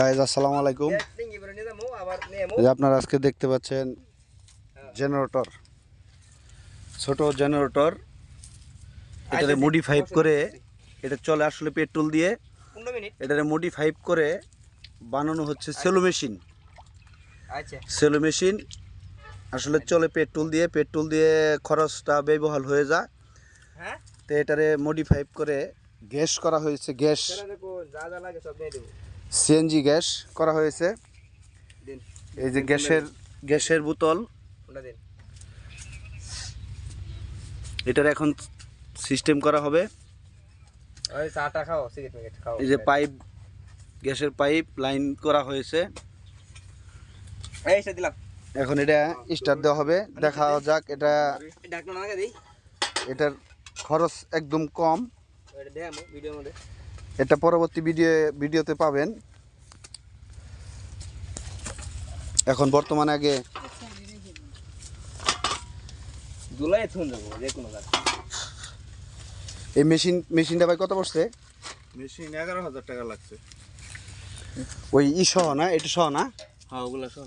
Guys আসসালামু আলাইকুম। আপনারা আজকে দেখতে পাচ্ছেন জেনারেটর ছোট জেনারেটর এটারে মডিফাই করে এটা চলে আসলে পেট্রোল দিয়ে। এটারে মডিফাই করে বানানো হচ্ছে সেলো মেশিন আচ্ছা। সেলো মেশিন আসলে চলে পেট্রোল দিয়ে। পেট্রোল দিয়ে খরচটা ব্যয়বহাল হয়ে যায়। হ্যাঁ? তো এটারে মডিফাই করে গ্যাস করা হয়েছে গ্যাস সিএনজি গ্যাস করা হয়েছে। এই যে গ্যাসের গ্যাসের বোতল। এটার এখন সিস্টেম করা হবে। এই যে পাইপ গ্যাসের পাইপ লাইন করা হয়েছে। এখন এটা স্টার্ট দেওয়া হবে। দেখা যাক এটা এটার খরচ একদম কম। ভিডিওর মধ্যে। এটা পরবর্তী ভিডিও ভিডিওতে পাবেন। এখন বর্তমানে আগে দুলাই থুন দেবো যে কোনো এই মেশিন মেশিনটা ভাই কত পড়ছে মেশিন এগারো হাজার টাকা লাগছে। ওই ই সহ না? এটা সহ না? হ্যাঁ ওগুলো সহ।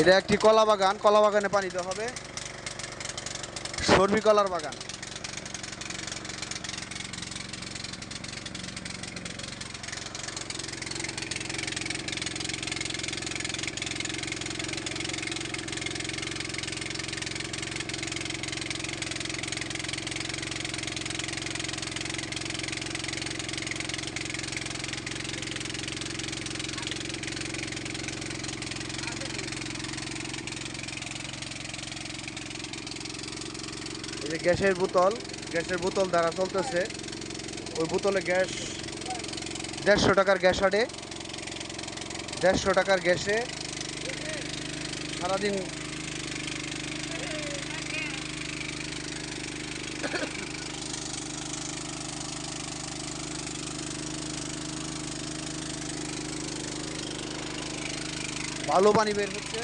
এটা একটি কলা বাগান কলা বাগানে পানি দেওয়া হবে। সর্বি কলার বাগান। যে গ্যাসের বোতল গ্যাসের বোতল দ্বারা চলতেছে। ওই বোতলে গ্যাস দেড়শো টাকার গ্যাস আটে। দেড়শো টাকার গ্যাসে সারাদিন ভালো পানি বের হচ্ছে।